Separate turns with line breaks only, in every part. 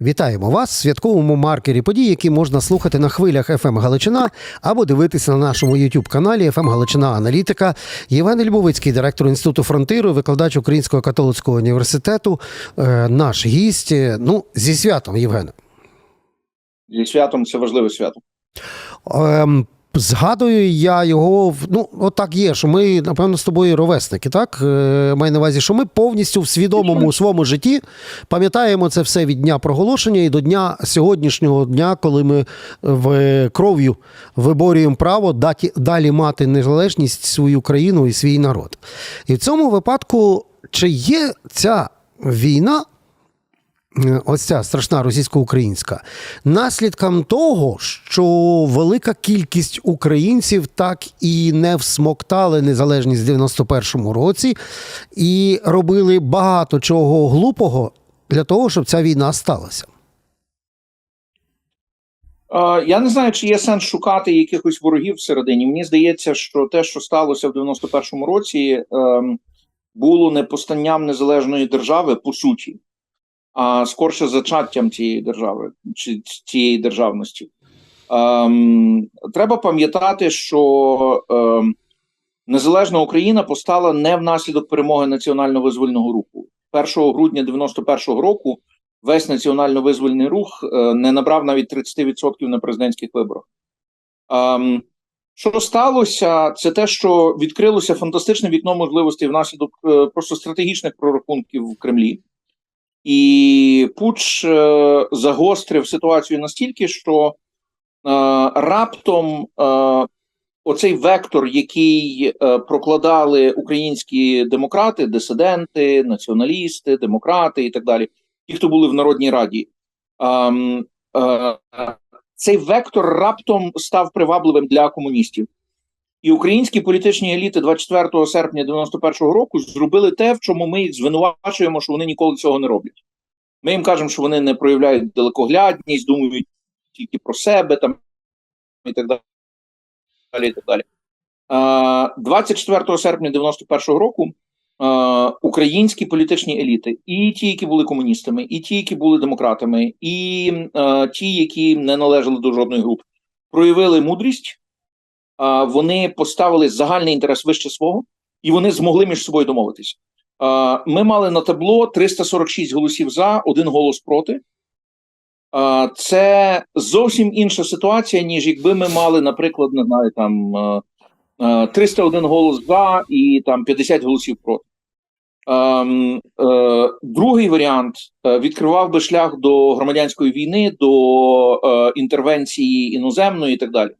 Вітаємо вас в святковому маркері подій, які можна слухати на хвилях FM Галичина або дивитися на нашому youtube каналі FM Галичина Аналітика. Євген Львовицький, директор інституту фронтиру, викладач Українського католицького університету. е, Наш гість. Ну, зі святом, Євгене.
Зі святом це важливе свято.
Ем, Згадую я його, ну, отак є, що ми, напевно, з тобою ровесники, так? Е, маю на увазі, що ми повністю в свідомому своєму житті пам'ятаємо це все від дня проголошення і до дня сьогоднішнього дня, коли ми в кров'ю виборюємо право даті, далі мати незалежність свою країну і свій народ. І в цьому випадку, чи є ця війна Е, ось ця страшна російсько-українська, наслідком того, що велика кількість українців так і не всмоктали незалежність в 91-му році і робили багато чого глупого для того, щоб ця війна сталася.
Е, я не знаю, чи є сенс шукати якихось ворогів всередині. Мені здається, що те, що сталося в 91-му році, ем, було не постанням незалежної держави по суті, а скорше зачаттям цієї держави чи цієї державності. Ем, треба пам'ятати, що ем, незалежна Україна постала не внаслідок перемоги національно-визвольного руху. 1 грудня 91-го року весь національно-визвольний рух е, не набрав навіть 30% на президентських виборах. Ем, що сталося, це те, що відкрилося фантастичне вікно можливостей внаслідок е, просто стратегічних прорахунків в Кремлі. І Пуч е, загострив ситуацію настільки, що е, раптом е, оцей вектор, який прокладали українські демократи, дисиденти, націоналісти, демократи і так далі, ті, хто були в Народній Раді, ем, цей вектор раптом став привабливим для комуністів. І українські політичні еліти 24 серпня 91-го року зробили те, в чому ми їх звинувачуємо, що вони ніколи цього не роблять. Ми їм кажемо, що вони не проявляють далекоглядність, думають тільки про себе там і так далі. І так далі. Е, 24 серпня 91-го року е, українські політичні еліти, і ті, які були комуністами, і ті, які були демократами, і е, ті, які не належали до жодної групи, проявили мудрість. Вони поставили загальний інтерес вище свого, і вони змогли між собою домовитися. Ми мали на табло 346 голосів за, один голос проти. Це зовсім інша ситуація, ніж якби ми мали, наприклад, не знаю, там е, е, 301 голос за і там 50 голосів проти. Е, Другий варіант е, відкривав би шлях до громадянської війни, до е, інтервенції іноземної і так далі.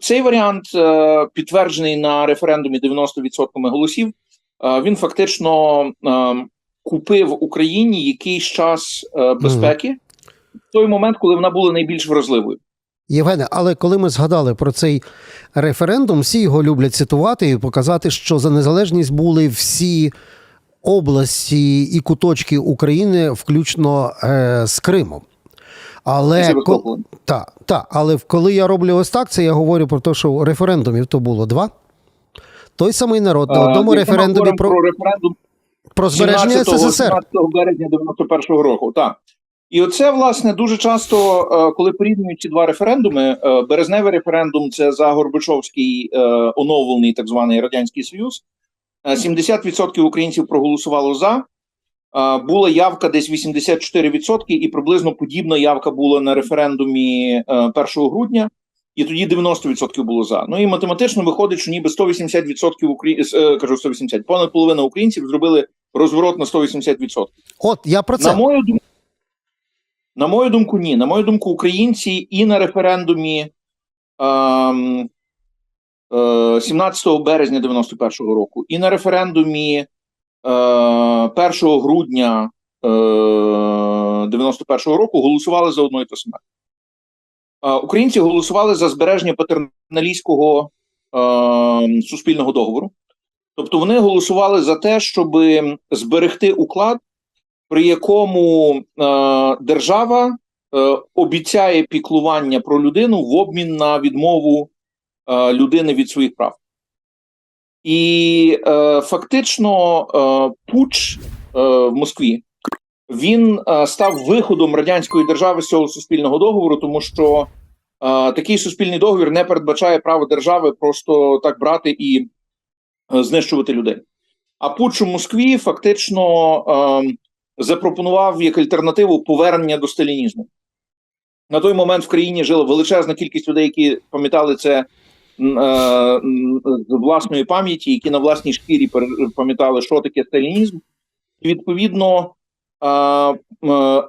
Цей варіант е, підтверджений на референдумі 90% голосів. Е, Він фактично е, купив Україні якийсь час е, безпеки в той момент, коли вона була найбільш вразливою.
Євгене, але коли ми згадали про цей референдум, всі його люблять цитувати і показати, що за незалежність були всі області і куточки України, включно з Кримом. Але
Це
ко... та, та, але коли я роблю ось так, це я говорю про те, що референдумів то було два. Той самий народ на одному
ми
референдумі про,
про референдум
про збереження
17
СССР.
17 березня 91-го року. Так. І оце, власне, дуже часто, е, коли порівнюють ці два референдуми, е, березневий референдум це за Горбачовський е, оновлений так званий Радянський Союз. Е, 70% українців проголосувало за. Е, Була явка десь 84%, і приблизно подібна явка була на референдумі е, 1 грудня. І тоді 90% було за. Ну і математично виходить, що ніби 180% українців, кажу 180, понад половина українців зробили розворот на 180%.
От я про це.
На мою думку, на мою думку, ні. На мою думку, українці і на референдумі ем, е, 17 березня 91-го року, і на референдумі е, 1 грудня е, 91-го року голосували за одно і те саме. Е, Українці голосували за збереження патерналістського е, суспільного договору. Тобто вони голосували за те, щоб зберегти уклад, при якому е, держава е, обіцяє піклування про людину в обмін на відмову е, людини від своїх прав. І е, фактично е, пуч е, в Москві він е, став виходом радянської держави з цього суспільного договору, тому що е, такий суспільний договір не передбачає право держави просто так брати і е, знищувати людей. А путч у Москві фактично е, запропонував як альтернативу повернення до сталінізму. На той момент в країні жила величезна кількість людей, які пам'ятали це з власної пам'яті, які на власній шкірі пам'ятали, що таке сталінізм. І відповідно, е, е,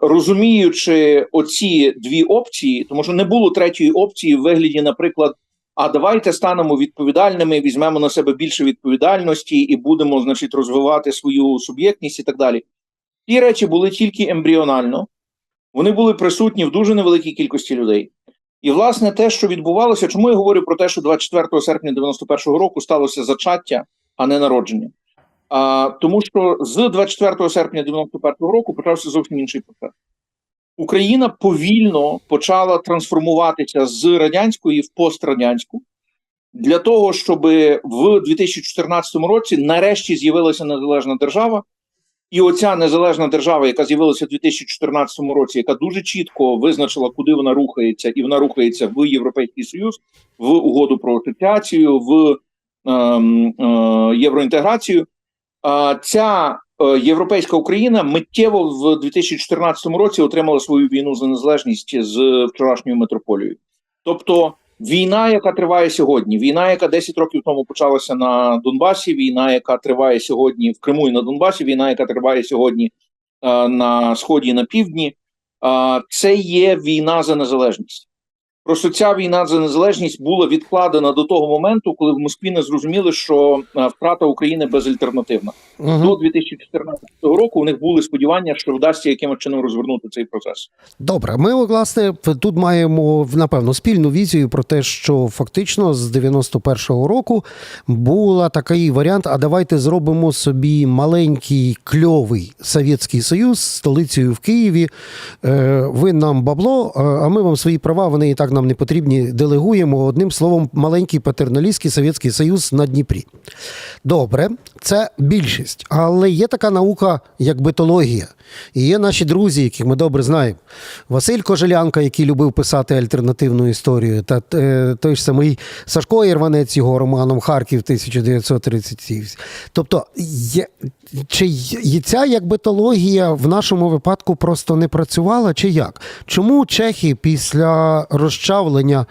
розуміючи оці дві опції, тому що не було третьої опції в вигляді, наприклад, а давайте станемо відповідальними, візьмемо на себе більше відповідальності і будемо, значить, розвивати свою суб'єктність і так далі. Ті речі були тільки ембріонально, вони були присутні в дуже невеликій кількості людей. І, власне, те, що відбувалося, чому я говорю про те, що 24 серпня 91-го року сталося зачаття, а не народження. А, тому що з 24 серпня 91-го року почався зовсім інший процес. Україна повільно почала трансформуватися з радянської в пострадянську для того, щоб в 2014 році нарешті з'явилася незалежна держава. І оця незалежна держава, яка з'явилася в 2014 році, яка дуже чітко визначила, куди вона рухається, і вона рухається в Європейський Союз, в угоду про асоціацію, в ем, е, євроінтеграцію. А ця е, європейська Україна миттєво в 2014 році отримала свою війну за незалежність з вчорашньою метрополією. Тобто війна, яка триває сьогодні, війна, яка 10 років тому почалася на Донбасі, війна, яка триває сьогодні в Криму і на Донбасі, війна, яка триває сьогодні е, на сході і на півдні, е, це є війна за незалежність. Просто ця війна за незалежність була відкладена до того моменту, коли в Москві не зрозуміли, що е, втрата України безальтернативна.
Угу.
До 2014 року у них були сподівання, що вдасться якимось чином розвернути цей процес.
Добре, ми власне тут маємо напевно спільну візію про те, що фактично з 91-го року була такий варіант: а давайте зробимо собі маленький кльовий Совєтський Союз з столицею в Києві. Е, Ви нам бабло, а- а ми вам свої права, вони і так нам не потрібні. Делегуємо одним словом, маленький патерналістський Совєтський Союз на Дніпрі. Добре, це більшість, але є така наука, як битологія. І є наші друзі, яких ми добре знаємо. Василь Кожелянка, який любив писати альтернативну історію, та е, той ж самий Сашко Ірванець його романом Харків 1937. Тобто, є, чи є ця як битологія в нашому випадку просто не працювала, чи як? Чому чехи після розчавлення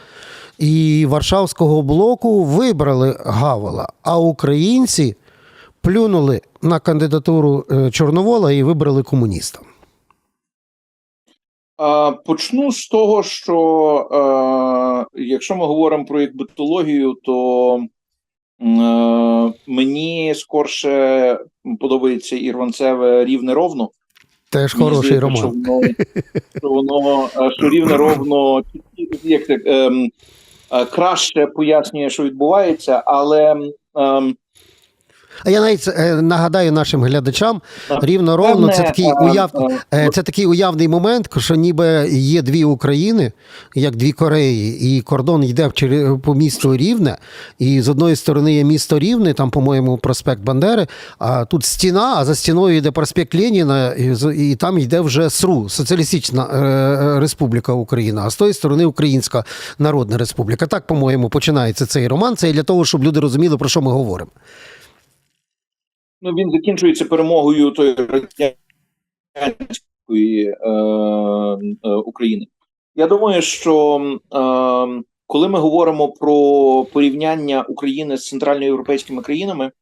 і Варшавського блоку вибрали Гавела, а українці плюнули на кандидатуру е, Чорновола і вибрали комуніста?
Почну з того, що е, якщо ми говоримо про їх битологію, то е, мені скорше подобається Ірванцеве рівне ровно.
Теж
Мені
хороший
здається,
роман.
Що воно, що воно е, що рівне ровно як це, ем, е, краще пояснює, що відбувається, але ем,
А я навіть е, нагадаю нашим глядачам,
Так.
рівно ровно це такий
е,
уяв...
е,
е, це такий уявний момент, що ніби є дві України, як дві Кореї, і кордон йде в по місту Рівне. І з одної сторони є місто Рівне, там, по-моєму, проспект Бандери, а тут стіна, а за стіною йде проспект Леніна, і, і там йде вже СРУ, Соціалістична е, Республіка Україна, а з тої сторони Українська Народна Республіка. Так, по-моєму, починається цей роман. Це для того, щоб люди розуміли, про що ми говоримо.
Ну, він закінчується перемогою тої радянської е, е, України. Я думаю, що е, коли ми говоримо про порівняння України з центральноєвропейськими країнами,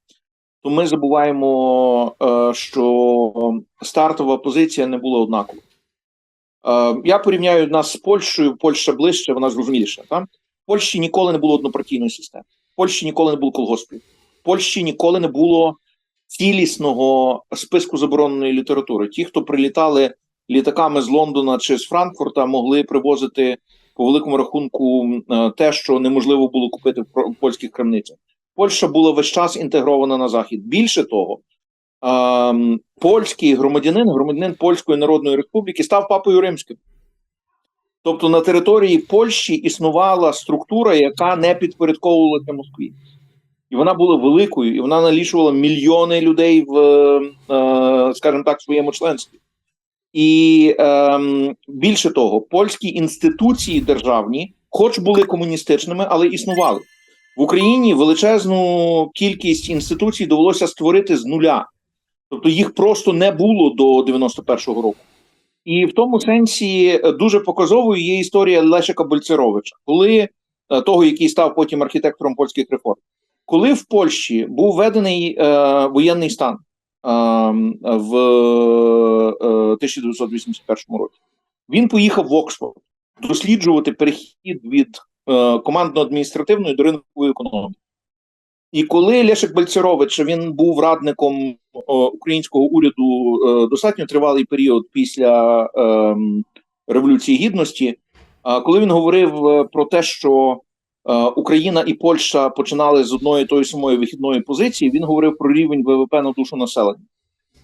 то ми забуваємо, е, що стартова позиція не була однакова. Е, я порівняю нас з Польщею, Польща ближче, вона зрозуміліша. Так? В Польщі ніколи не було однопартійної системи, в Польщі ніколи не було колгоспів, в Польщі ніколи не було цілісного списку забороненої літератури. Ті, хто прилітали літаками з Лондона чи з Франкфурта, могли привозити по великому рахунку е, те, що неможливо було купити в польських крамницях. Польща була весь час інтегрована на захід. Більше того, ем, польський громадянин, громадянин Польської Народної Республіки, став папою римським. Тобто на території Польщі існувала структура, яка не підпорядковувалася Москві. І вона була великою, і вона налічувала мільйони людей в, е, скажімо так, своєму членстві. І ем, більше того, польські інституції державні, хоч були комуністичними, але існували в Україні. Величезну кількість інституцій довелося створити з нуля, тобто їх просто не було до 91-го року. І в тому сенсі е, дуже показовою є історія Лешика Больцеровича, коли е, того, який став потім архітектором польських реформ, коли в Польщі був введений е, воєнний стан е, в е, 1981 році, він поїхав в Оксфорд досліджувати перехід від е, командно-адміністративної до ринкової економіки. І коли Лешик Бальцерович він був радником е, українського уряду е, достатньо тривалий період після е, Революції Гідності, а коли він говорив е, про те, що е, Україна і Польща починали з одної тої самої вихідної позиції, він говорив про рівень ВВП на душу населення.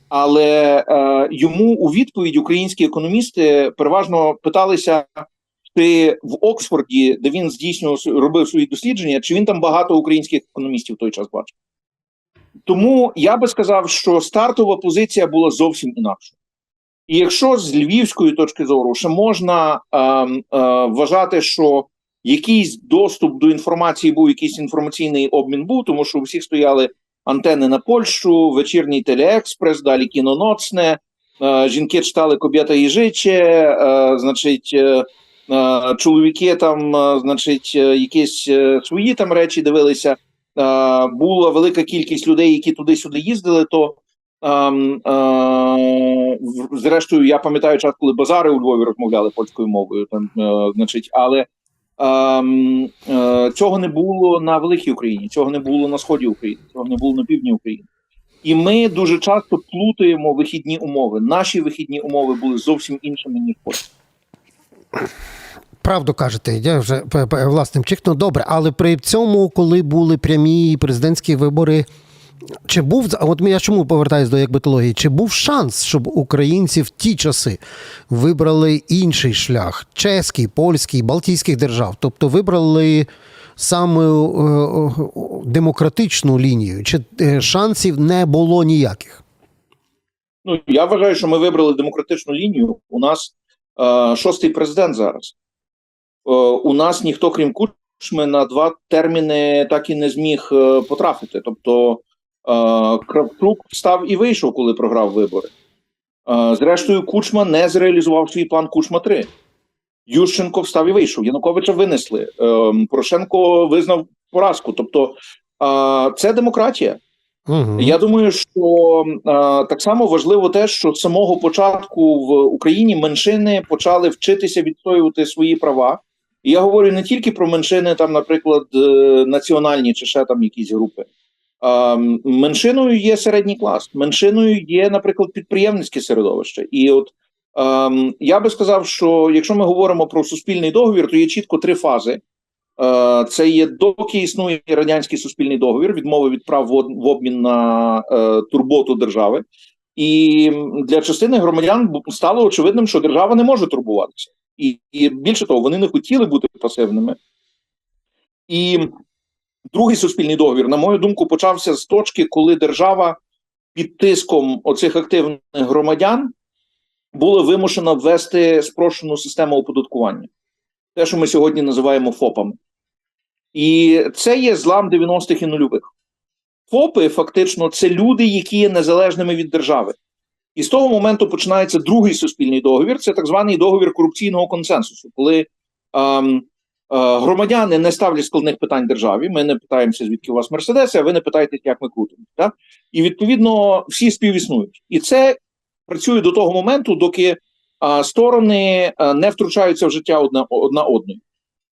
Але е, йому у відповідь українські економісти переважно питалися, чи в Оксфорді, де він здійснював робив свої дослідження, чи він там багато українських економістів в той час бачив. Тому я би сказав, що стартова позиція була зовсім інакша. І якщо з львівської точки зору ще можна е, е, вважати, що якийсь доступ до інформації був, якийсь інформаційний обмін був, тому що у всіх стояли антени на Польщу, вечірній телеекспрес, далі кіно Ноцне, е, жінки читали Кобєта і жиче, е, значить, е, чоловіки там, значить, якісь свої там речі дивилися. Була велика кількість людей, які туди-сюди їздили, то ем, зрештою, я пам'ятаю час, коли базари у Львові розмовляли польською мовою. Там, значить, але цього не було на великій Україні, цього не було на сході України, цього не було на півдні України. І ми дуже часто плутаємо вихідні умови. Наші вихідні умови були зовсім іншими ніж польські.
Правду кажете, я вже п- п- власним чекну. Добре, але при цьому, коли були прямі президентські вибори, чи був от я чому повертаюсь до як битології, чи був шанс, щоб українці в ті часи вибрали інший шлях чеський, польський, балтійських держав, тобто вибрали саме е, е, демократичну лінію, чи е, шансів не було ніяких?
Ну я вважаю, що ми вибрали демократичну лінію. У нас е, шостий президент зараз. Е, у нас ніхто, крім Кучми, на два терміни так і не зміг е, потрапити. Тобто Кравчук встав і вийшов, коли програв вибори. Е, зрештою, Кучма не зреалізував свій план Кучма 3 Ющенко встав і вийшов. Януковича винесли. Е, Порошенко визнав поразку. Тобто, е, це демократія.
Угу.
Я думаю, що е, так само важливо те, що з самого початку в Україні меншини почали вчитися відстоювати свої права. І я говорю не тільки про меншини, там, наприклад, е, національні чи ще там якісь групи. Е, меншиною є середній клас, меншиною є, наприклад, підприємницьке середовище. І от е, я би сказав, що якщо ми говоримо про суспільний договір, то є чітко три фази. Е, Це є доки існує радянський суспільний договір, відмови від прав в обмін на е, турботу держави, і для частини громадян стало очевидним, що держава не може турбуватися, і більше того, вони не хотіли бути пасивними. І другий суспільний договір, на мою думку, почався з точки, коли держава під тиском оцих активних громадян була вимушена ввести спрощену систему оподаткування, те, що ми сьогодні називаємо ФОПами. І це є злам 90-х і нульових. ФОПи фактично це люди, які є незалежними від держави. І з того моменту починається другий суспільний договір. Це так званий договір корупційного консенсусу, коли ем, громадяни не ставлять складних питань державі. Ми не питаємося, звідки у вас мерседеси, а ви не питаєте, як ми крутимо. Так? І відповідно всі співіснують. І це працює до того моменту, доки е, сторони е, не втручаються в життя одна, одна одної.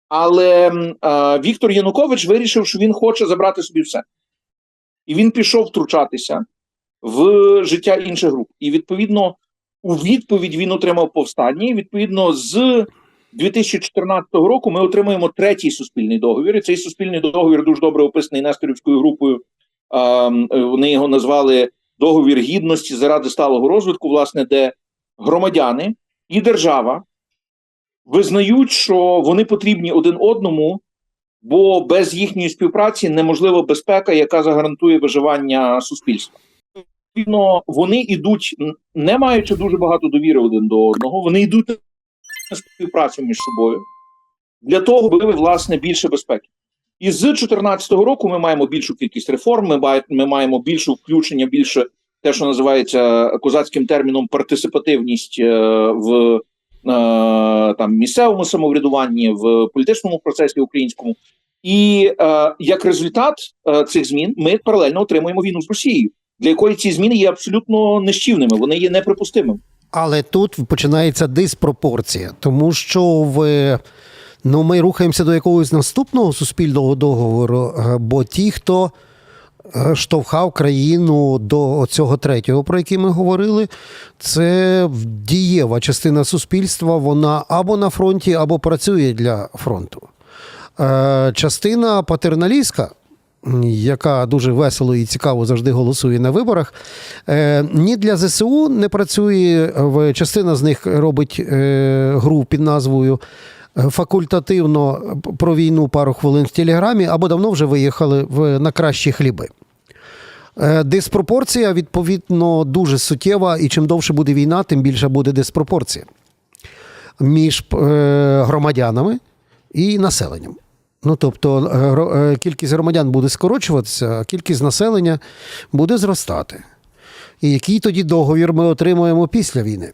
Але е, Віктор Янукович вирішив, що він хоче забрати собі все. І він пішов втручатися в життя інших груп. І відповідно, у відповідь він отримав повстання. І відповідно, з 2014 року ми отримуємо третій суспільний договір. І цей суспільний договір дуже добре описаний Несторівською групою. Вони його назвали договір гідності заради сталого розвитку, власне, де громадяни і держава визнають, що вони потрібні один одному, бо без їхньої співпраці неможлива безпека, яка загарантує виживання суспільства. вони йдуть, не маючи дуже багато довіри один до одного, вони йдуть співпрацю між собою для того, аби власне більше безпеки. І з 2014 року ми маємо більшу кількість реформ. Ми, маємо більше включення, більше те, що називається козацьким терміном партисипативність е, в е, там місцевому самоврядуванні, в політичному процесі українському. І е, як результат цих змін ми паралельно отримуємо війну з Росією, для якої ці зміни є абсолютно нищівними, вони є неприпустимими.
Але тут починається диспропорція, тому що в. Ну, ми рухаємося до якогось наступного суспільного договору, е, бо ті, хто е, штовхав країну до цього третього, про який ми говорили, це дієва частина суспільства, вона або на фронті, або працює для фронту. Е, Частина патерналістська, яка дуже весело і цікаво завжди голосує на виборах, е, ні для ЗСУ не працює. Частина з них робить е, гру під назвою е, факультативно про війну пару хвилин в Телеграмі, або давно вже виїхали в, на кращі хліби. Диспропорція, відповідно, дуже суттєва, і чим довше буде війна, тим більше буде диспропорція між громадянами і населенням. Ну, тобто е, е, кількість громадян буде скорочуватися, а кількість населення буде зростати. І який тоді договір ми отримуємо після війни?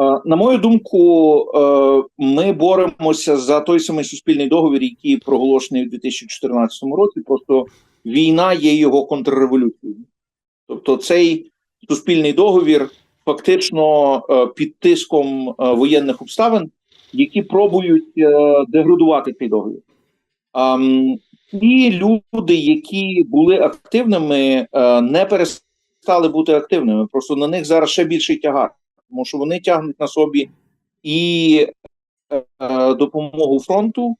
Е, На мою думку, ми боремося за той самий суспільний договір, який проголошений у 2014 році. Просто війна є його контрреволюцією. Тобто, цей суспільний договір фактично під тиском воєнних обставин, які пробують е, деградувати цей договір. Ті люди, які були активними, е, не перестали бути активними. Просто на них зараз ще більший тягар тому що вони тягнуть на собі і е, допомогу фронту,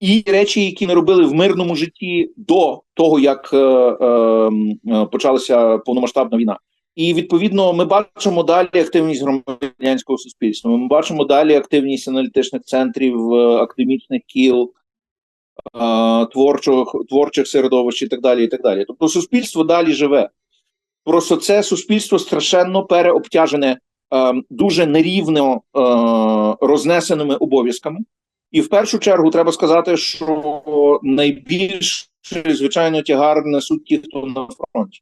і речі, які ми робили в мирному житті до того, як е, е, е, почалася повномасштабна війна. І відповідно ми бачимо далі активність громадянського суспільства. Ми бачимо далі активність аналітичних центрів, е, академічних кіл, е, творчих, творчих середовищ і так далі. І так далі. Тобто, суспільство далі живе. Просто це суспільство страшенно переобтяжене е, дуже нерівно рознесеними обов'язками. І в першу чергу треба сказати, що найбільше, звичайно, тягар несуть ті, хто на фронті.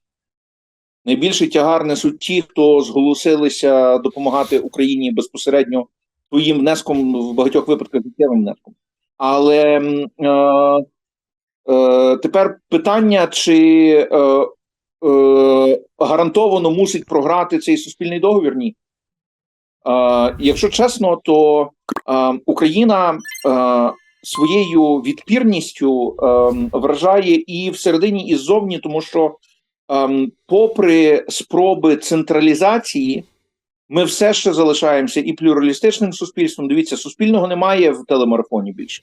Найбільший тягар несуть ті, хто зголосилися допомагати Україні безпосередньо своїм внеском в багатьох випадках життєвим внеском. Але е, е, тепер питання, чи е, е, гарантовано мусить програти цей суспільний договір? Ні. Е, якщо чесно, то е, Україна е, своєю відпірністю е, вражає і всередині, і ззовні, тому що, попри спроби централізації, ми все ще залишаємося і плюралістичним суспільством. Дивіться, суспільного немає в телемарафоні більше.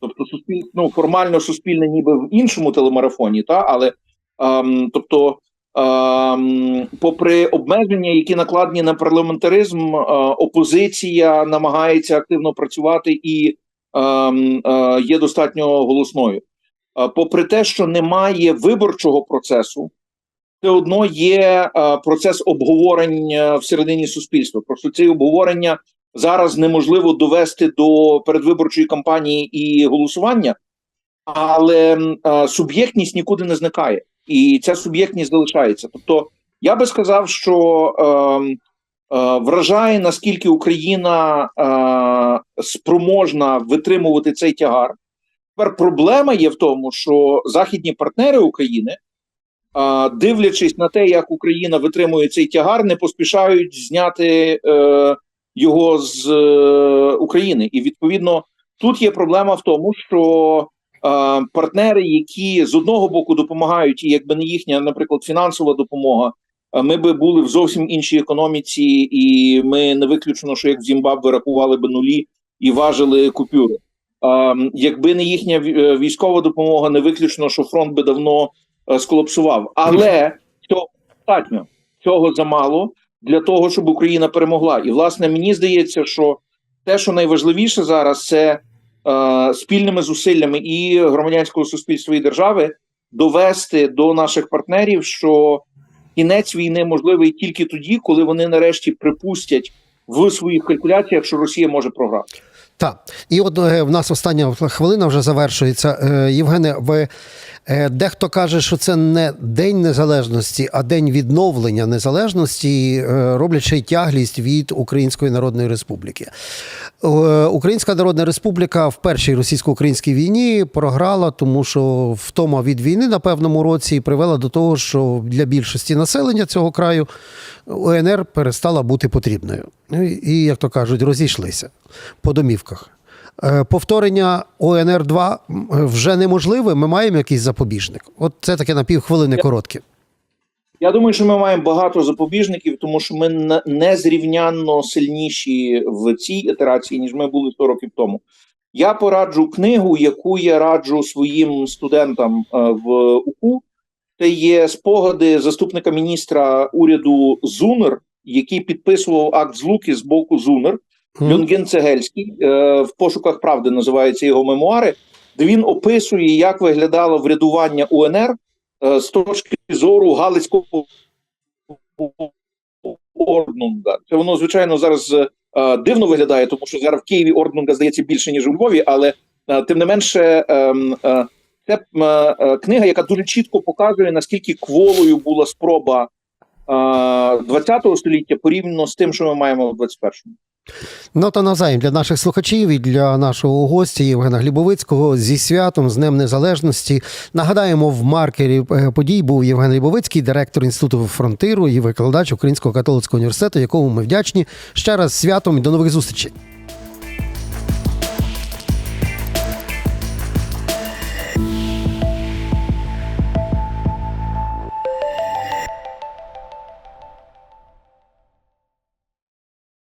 Тобто, суспіль... ну, формально суспільне ніби в іншому телемарафоні, та але ем, тобто, ем, попри обмеження, які накладені на парламентаризм, е, опозиція намагається активно працювати і ем, е, є достатньо голосною. Е, попри те, що немає виборчого процесу, все одно є е, процес обговорення всередині суспільства. Просто ці обговорення зараз неможливо довести до передвиборчої кампанії і голосування, але е, суб'єктність нікуди не зникає, і ця суб'єктність залишається. Тобто, я би сказав, що е, вражає наскільки Україна спроможна витримувати цей тягар. Тепер проблема є в тому, що західні партнери України, дивлячись на те, як Україна витримує цей тягар, не поспішають зняти. Е, його з е, України. І відповідно тут є проблема в тому, що е, партнери, які з одного боку допомагають, і якби не їхня, наприклад, фінансова допомога, ми би були в зовсім іншій економіці, і ми не виключено, що як в Зімбабве рахували би нулі і важили купюри. Е, якби не їхня військова допомога, не виключно, що фронт би давно сколапсував. Але цього достатньо, цього замало для того, щоб Україна перемогла. І власне мені здається, що те, що найважливіше зараз, це е, спільними зусиллями і громадянського суспільства і держави довести до наших партнерів, що кінець війни можливий тільки тоді, коли вони нарешті припустять в своїх калькуляціях, що Росія може програти.
Так, і от е, в нас остання хвилина вже завершується. Е, Євгене, ви е, дехто каже, що це не День Незалежності, а День відновлення незалежності, е, роблячи тяглість від Української Народної Республіки. Е, Українська Народна Республіка в першій російсько-українській війні програла, тому що втома від війни на певному році привела до того, що для більшості населення цього краю УНР перестала бути потрібною. Ну, І, як то кажуть, розійшлися по домівках. Е, Повторення ОНР 2 вже неможливе. Ми маємо якийсь запобіжник. От це таке на півхвилини коротке.
Я думаю, що ми маємо багато запобіжників, тому що ми незрівнянно сильніші в цій ітерації, ніж ми були 100 років тому. Я пораджу книгу, яку я раджу своїм студентам е, в УКУ. Це є спогади заступника міністра уряду Зунер, який підписував акт злуки з боку Зунер.
Мгм.
Цегельський е, в пошуках правди називаються його мемуари, де він описує, як виглядало врядування УНР е, з точки зору Галицького Орднунга. Це воно, звичайно, зараз е, дивно виглядає, тому що зараз в Києві Орднунга здається більше, ніж у Львові, але тим не менше. ем, це книга, яка дуже чітко показує, наскільки кволою була спроба е, 20 століття порівняно з тим, що ми маємо в 21-му.
Ну та навзаєм для наших слухачів і для нашого гостя Євгена Глібовицького зі святом, з Днем Незалежності. Нагадаємо, в маркері е, подій був Євген Глібовицький, директор інституту фронтиру і викладач Українського католицького університету, якому ми вдячні. Ще раз святом і до нових зустрічей.